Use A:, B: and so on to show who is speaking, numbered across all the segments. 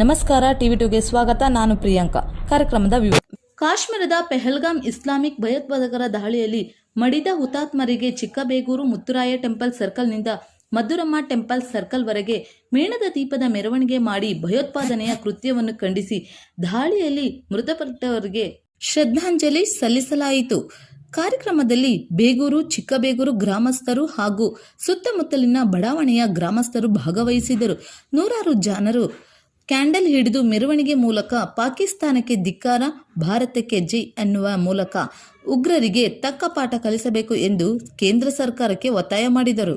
A: ನಮಸ್ಕಾರ, ಟಿವಿ ಟುಗೆ ಸ್ವಾಗತ. ನಾನು ಪ್ರಿಯಾಂಕಾ. ಕಾರ್ಯಕ್ರಮದ ವಿವ ಕಾಶ್ಮೀರದ ಪೆಹಲ್ಗಾಮ್ ಇಸ್ಲಾಮಿಕ್ ಭಯೋತ್ಪಾದಕರ ದಾಳಿಯಲ್ಲಿ ಮಡಿದ ಹುತಾತ್ಮರಿಗೆ ಚಿಕ್ಕಬೇಗೂರು ಮುತ್ತುರಾಯ ಟೆಂಪಲ್ ಸರ್ಕಲ್ನಿಂದ ಮಧುರಮ್ಮ ಟೆಂಪಲ್ ಸರ್ಕಲ್ವರೆಗೆ ಮೇಣದ ದೀಪದ ಮೆರವಣಿಗೆ ಮಾಡಿ ಭಯೋತ್ಪಾದನೆಯ ಕೃತ್ಯವನ್ನು ಖಂಡಿಸಿ ದಾಳಿಯಲ್ಲಿ ಮೃತಪಟ್ಟವರಿಗೆ ಶ್ರದ್ಧಾಂಜಲಿ ಸಲ್ಲಿಸಲಾಯಿತು. ಕಾರ್ಯಕ್ರಮದಲ್ಲಿ ಬೇಗೂರು, ಚಿಕ್ಕಬೇಗೂರು ಗ್ರಾಮಸ್ಥರು ಹಾಗೂ ಸುತ್ತಮುತ್ತಲಿನ ಬಡಾವಣೆಯ ಗ್ರಾಮಸ್ಥರು ಭಾಗವಹಿಸಿದರು. ನೂರಾರು ಜನರು ಕ್ಯಾಂಡಲ್ ಹಿಡಿದು ಮೆರವಣಿಗೆ ಮೂಲಕ ಪಾಕಿಸ್ತಾನಕ್ಕೆ ಧಿಕ್ಕಾರ, ಭಾರತಕ್ಕೆ ಜೈ ಅನ್ನುವ ಮೂಲಕ ಉಗ್ರರಿಗೆ ತಕ್ಕ ಪಾಠ ಕಲಿಸಬೇಕು ಎಂದು ಕೇಂದ್ರ ಸರ್ಕಾರಕ್ಕೆ ಒತ್ತಾಯ ಮಾಡಿದರು.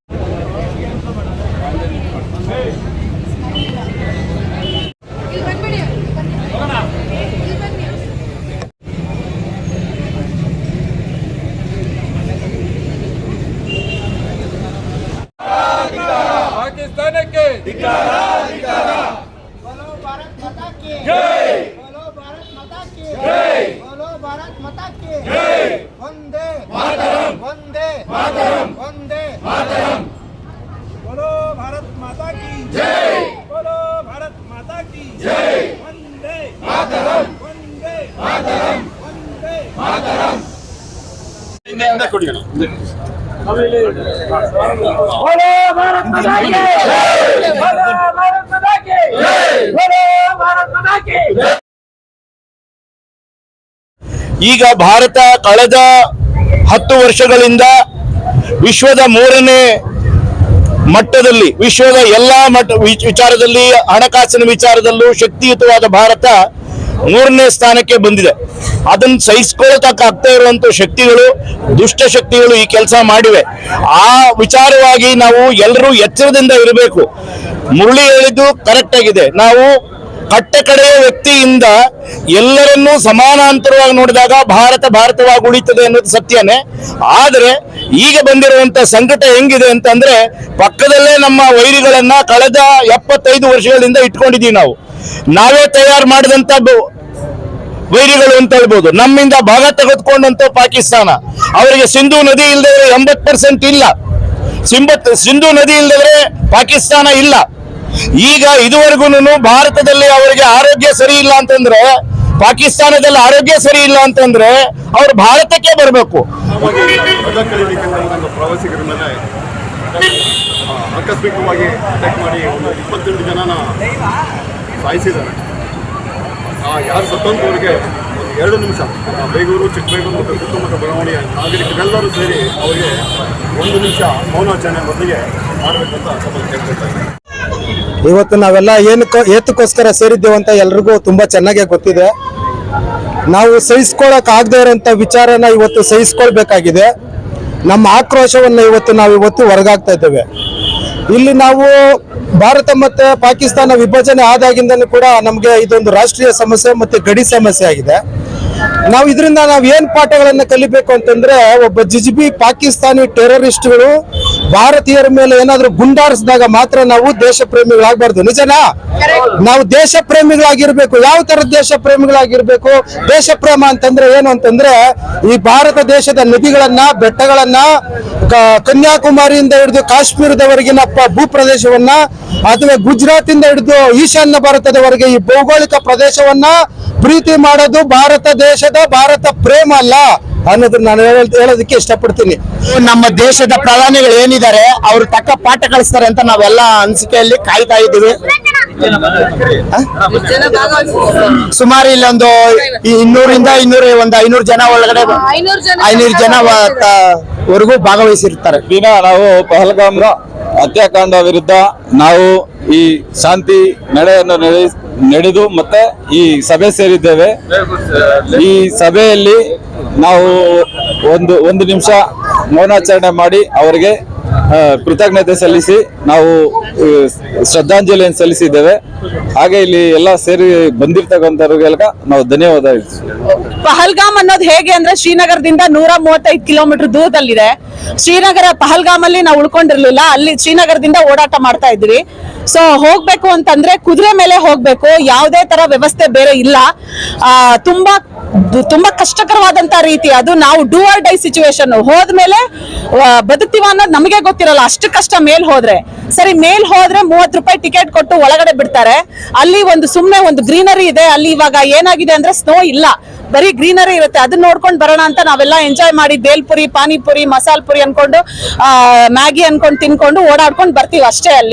B: की जय बोलो भारत माता की जय बोलो भारत माता की जय वंदे मातरम वंदे मातरम वंदे मातरम बोलो भारत माता की जय बोलो भारत माता की जय वंदे मातरम वंदे मातरम वंदे मातरम बोलो भारत माता की जय बोलो भारत माता की जय बोलो भारत माता की
C: ಈಗ ಭಾರತ ಕಳೆದ ಹತ್ತು ವರ್ಷಗಳಿಂದ ವಿಶ್ವದ ಮೂರನೇ ಮಟ್ಟದಲ್ಲಿ, ವಿಶ್ವದ ಎಲ್ಲಾ ಮಟ್ಟ ವಿಚ್- ವಿಚಾರದಲ್ಲಿ, ಹಣಕಾಸಿನ ವಿಚಾರದಲ್ಲೂ ಶಕ್ತಿಯುತವಾದ ಭಾರತ ಮೂರನೇ ಸ್ಥಾನಕ್ಕೆ ಬಂದಿದೆ. ಅದನ್ನು ಸಹಿಸ್ಕೊಳ್ತಕ್ಕಾಗ್ತಾ ಇರುವಂತ ಶಕ್ತಿಗಳು, ದುಷ್ಟ ಶಕ್ತಿಗಳು ಈ ಕೆಲಸ ಮಾಡಿವೆ. ಆ ವಿಚಾರವಾಗಿ ನಾವು ಎಲ್ಲರೂ ಎಚ್ಚರದಿಂದ ಇರಬೇಕು. ಮುರಳಿ ಹೇಳಿದ್ದು ಕರೆಕ್ಟ್ ಆಗಿದೆ. ನಾವು ಕಟ್ಟ ಕಡೆಯ ವ್ಯಕ್ತಿಯಿಂದ ಎಲ್ಲರನ್ನೂ ಸಮಾನಾಂತರವಾಗಿ ನೋಡಿದಾಗ ಭಾರತ ಭಾರತವಾಗಿ ಉಳಿತದೆ ಅನ್ನೋದು ಸತ್ಯನೇ. ಆದರೆ ಈಗ ಬಂದಿರುವಂತ ಸಂಕಟ ಹೆಂಗಿದೆ ಅಂತಂದ್ರೆ ಪಕ್ಕದಲ್ಲೇ ನಮ್ಮ ವೈರಿಗಳನ್ನ ಕಳೆದ ಎಪ್ಪತ್ತೈದು ವರ್ಷಗಳಿಂದ ಇಟ್ಕೊಂಡಿದೀವಿ ನಾವು. ನಾವೇ ತಯಾರು ಮಾಡಿದಂತ ವೈರಿಗಳು ಅಂತ ಹೇಳ್ಬೋದು. ನಮ್ಮಿಂದ ಭಾಗ ತೆಗೆದುಕೊಂಡಂತ ಪಾಕಿಸ್ತಾನ. ಅವರಿಗೆ ಸಿಂಧು ನದಿ ಇಲ್ಲದವರು ಎಂಬತ್ ಪರ್ಸೆಂಟ್ ಇಲ್ಲ. ಸಿಂಬತ್ ಸಿಂಧು ನದಿ ಇಲ್ಲದ್ರೆ ಪಾಕಿಸ್ತಾನ ಇಲ್ಲ. ಈಗ ಇದುವರೆಗೂ ಭಾರತದಲ್ಲಿ ಅವರಿಗೆ ಆರೋಗ್ಯ ಸರಿ ಇಲ್ಲ ಅಂತಂದ್ರೆ, ಪಾಕಿಸ್ತಾನದಲ್ಲಿ ಆರೋಗ್ಯ ಸರಿ ಇಲ್ಲ ಅಂತಂದ್ರೆ ಅವ್ರು ಭಾರತಕ್ಕೆ ಬರಬೇಕು.
D: ಆಕಸ್ಮಿಕವಾಗಿ ಅಟ್ಯಾಕ್ ಮಾಡಿ ಇಪ್ಪತ್ತೆಂಟು ಜನನ ಸಾಯಿಸಿದ್ದಾರೆ. ಯಾರು ಸತ್ತಂತವರಿಗೆ ಎರಡು ನಿಮಿಷ ಬೇಗೂರು, ಚಿಕ್ಕಬೇಗೂರು ಮತ್ತು ಸುತ್ತಮುತ್ತ ಬಡಾವಣೆಯ ನಾಗರಿಕರೆಲ್ಲರೂ ಸೇರಿ ಅವರಿಗೆ ಒಂದು ನಿಮಿಷ ಮೌನಾಚರಣೆ ಮೊದಲಿಗೆ ಮಾಡಬೇಕಂತ ತಮ್ಮಲ್ಲಿ
E: ಇವತ್ತು ನಾವೆಲ್ಲ ಏನು ಏತಕ್ಕೋಸ್ಕರ ಸೇರಿದ್ದೇವೆ ಅಂತ ಎಲ್ರಿಗೂ ತುಂಬಾ ಚೆನ್ನಾಗೇ ಗೊತ್ತಿದೆ. ನಾವು ಸಹಿಸ್ಕೊಳಕ್ ಆಗದೆ ಇರೋಂಥ ವಿಚಾರನ ಇವತ್ತು ಸಹಿಸ್ಕೊಳ್ಬೇಕಾಗಿದೆ. ನಮ್ಮ ಆಕ್ರೋಶವನ್ನ ಇವತ್ತು ನಾವು ಇವತ್ತು ಹೊರಗಾಗ್ತಾ ಇದ್ದೇವೆ. ಇಲ್ಲಿ ನಾವು ಭಾರತ ಮತ್ತೆ ಪಾಕಿಸ್ತಾನ ವಿಭಜನೆ ಆದಾಗಿಂದಲೂ ಕೂಡ ನಮಗೆ ಇದೊಂದು ರಾಷ್ಟ್ರೀಯ ಸಮಸ್ಯೆ ಮತ್ತೆ ಗಡಿ ಸಮಸ್ಯೆ ಆಗಿದೆ. ನಾವು ಇದರಿಂದ ನಾವು ಏನ್ ಪಾಠಗಳನ್ನ ಕಲಿಬೇಕು ಅಂತಂದ್ರೆ ಒಬ್ಬ ಜಿಜಿಬಿ ಪಾಕಿಸ್ತಾನಿ ಟೆರರಿಸ್ಟ್ಗಳು ಭಾರತೀಯರ ಮೇಲೆ ಏನಾದ್ರೂ ಗುಂಡಾರಿಸಿದಾಗ ಮಾತ್ರ ನಾವು ದೇಶ ಪ್ರೇಮಿಗಳಾಗಬಾರ್ದು ನಿಜನಾ ನಾವು ದೇಶ ಪ್ರೇಮಿಗಳಾಗಿರ್ಬೇಕು ಯಾವ ತರ ದೇಶ ಪ್ರೇಮಿಗಳಾಗಿರ್ಬೇಕು ದೇಶ ಪ್ರೇಮ ಅಂತಂದ್ರೆ ಏನು ಅಂತಂದ್ರೆ ಈ ಭಾರತ ದೇಶದ ನದಿಗಳನ್ನ ಬೆಟ್ಟಗಳನ್ನ ಕನ್ಯಾಕುಮಾರಿಯಿಂದ ಹಿಡಿದು ಕಾಶ್ಮೀರದವರೆಗಿನ ಭೂ ಪ್ರದೇಶವನ್ನ ಅಥವಾ ಗುಜರಾತ್ ಇಂದ ಹಿಡಿದು ಈಶಾನ್ಯ ಭಾರತದವರೆಗೆ ಈ ಭೌಗೋಳಿಕ ಪ್ರದೇಶವನ್ನ ಪ್ರೀತಿ ಮಾಡೋದು ಭಾರತ ದೇಶದ ಭಾರತ ಪ್ರೇಮ ಅಲ್ಲ. ಅನ್ನೋದನ್ನ ನಾನು ಹೇಳ- ಹೇಳೋದಕ್ಕೆ ಇಷ್ಟಪಡ್ತೀನಿ.
C: ನಮ್ಮ ದೇಶದ ಪ್ರಧಾನಿಗಳು ಏನಿದ್ದಾರೆ ಅವ್ರು ತಕ್ಕ ಪಾಠ ಕಳಿಸ್ತಾರೆ ಅಂತ ನಾವೆಲ್ಲ ಅನಿಸಿಕೆಯಲ್ಲಿ ಕಾಯ್ತಾ ಇದ್ದೀವಿ.
E: ಸುಮಾರು ಇಲ್ಲೊಂದು ಇನ್ನೂರಿಂದ ಇನ್ನೂರ ಒಂದು ಐನೂರು ಜನ ಒಳಗಡೆ ಐನೂರು ಜನ ವರೆಗೂ ಭಾಗವಹಿಸಿರ್ತಾರೆ.
F: ದಿನ ನಾವು ಪಹಲ್ಗಾಮ್ ಹತ್ಯಾಕಾಂಡ ವಿರುದ್ಧ ನಾವು ಈ ಶಾಂತಿ ನಡೆಯನ್ನು ನಡೆಸ್- ನಡೆದು ಮತ್ತೆ ಈ ಸಭೆ ಸೇರಿದ್ದೇವೆ. ಈ ಸಭೆಯಲ್ಲಿ ನಾವು ಒಂದು ಒಂದು ನಿಮಿಷ ಮೌನಾಚರಣೆ ಮಾಡಿ ಅವರಿಗೆ ಕೃತಜ್ಞತೆ ಸಲ್ಲಿಸಿ ನಾವು ಶ್ರದ್ಧಾಂಜಲಿಯನ್ನು ಸಲ್ಲಿಸಿದ್ದೇವೆ. ಹಾಗೆ ಇಲ್ಲಿ ಎಲ್ಲ ಸೇರಿ ಬಂದಿರ್ತಕ್ಕಂಥವ್ರಿಗೆಲ್ಲ ನಾವು ಧನ್ಯವಾದ
G: ಪಹಲ್ಗಾಮ್ ಅನ್ನೋದು ಹೇಗೆ ಅಂದ್ರೆ ಶ್ರೀನಗರದಿಂದ ನೂರ ಮೂವತ್ತೈದು ಕಿಲೋಮೀಟರ್ ದೂರದಲ್ಲಿದೆ. ಶ್ರೀನಗರ ಪಹಲ್ಗಾಮ್ ಅಲ್ಲಿ ನಾವು ಉಳ್ಕೊಂಡಿರ್ಲಿಲ್ಲ, ಅಲ್ಲಿ ಶ್ರೀನಗರದಿಂದ ಓಡಾಟ ಮಾಡ್ತಾ ಇದ್ವಿ. ಸೊ ಹೋಗ್ಬೇಕು ಅಂತಂದ್ರೆ ಕುದುರೆ ಮೇಲೆ ಹೋಗ್ಬೇಕು, ಯಾವುದೇ ತರ ವ್ಯವಸ್ಥೆ ಬೇರೆ ಇಲ್ಲ. ತುಂಬಾ ತುಂಬಾ ಕಷ್ಟಕರವಾದಂತ ರೀತಿ ಅದು. ನಾವು ಡೂ ಆರ್ ಡೈ ಸಿಚುವೇಶನ್ ಹೋದ್ಮೇಲೆ ಮೇಲೆ ಬದುಕ್ತೀವ ಅನ್ನೋದು ನಮಗೆ ಗೊತ್ತಿರಲ್ಲ. ಅಷ್ಟು ಕಷ್ಟ ಮೇಲ್ ಹೋದ್ರೆ. ಸರಿ, ಮೇಲ್ ಹೋದ್ರೆ ಮೂವತ್ ರೂಪಾಯಿ ಟಿಕೆಟ್ ಕೊಟ್ಟು ಒಳಗಡೆ ಬಿಡ್ತಾರೆ. ಅಲ್ಲಿ ಒಂದು ಸುಮ್ಮನೆ ಒಂದು ಗ್ರೀನರಿ ಇದೆ. ಅಲ್ಲಿ ಇವಾಗ ಏನಾಗಿದೆ ಅಂದ್ರೆ ಸ್ನೋ ಇಲ್ಲ. ಬರೀ ಗ್ರೀನರಿ ಇರುತ್ತೆ. ಅದನ್ನ ನೋಡ್ಕೊಂಡು ಬರೋಣ ಅಂತ ನಾವೆಲ್ಲ ಎಂಜಾಯ್ ಮಾಡಿ ಬೇಲ್ಪುರಿ, ಪಾನಿಪುರಿ ಮಸಾಲ್ ಪುರಿ ಅನ್ಕೊಂಡು ಮ್ಯಾಗಿ ಅನ್ಕೊಂಡು ತಿನ್ಕೊಂಡು ಓಡಾಡ್ಕೊಂಡು ಬರ್ತೀವಿ ಅಷ್ಟೇ ಅಲ್ಲಿ.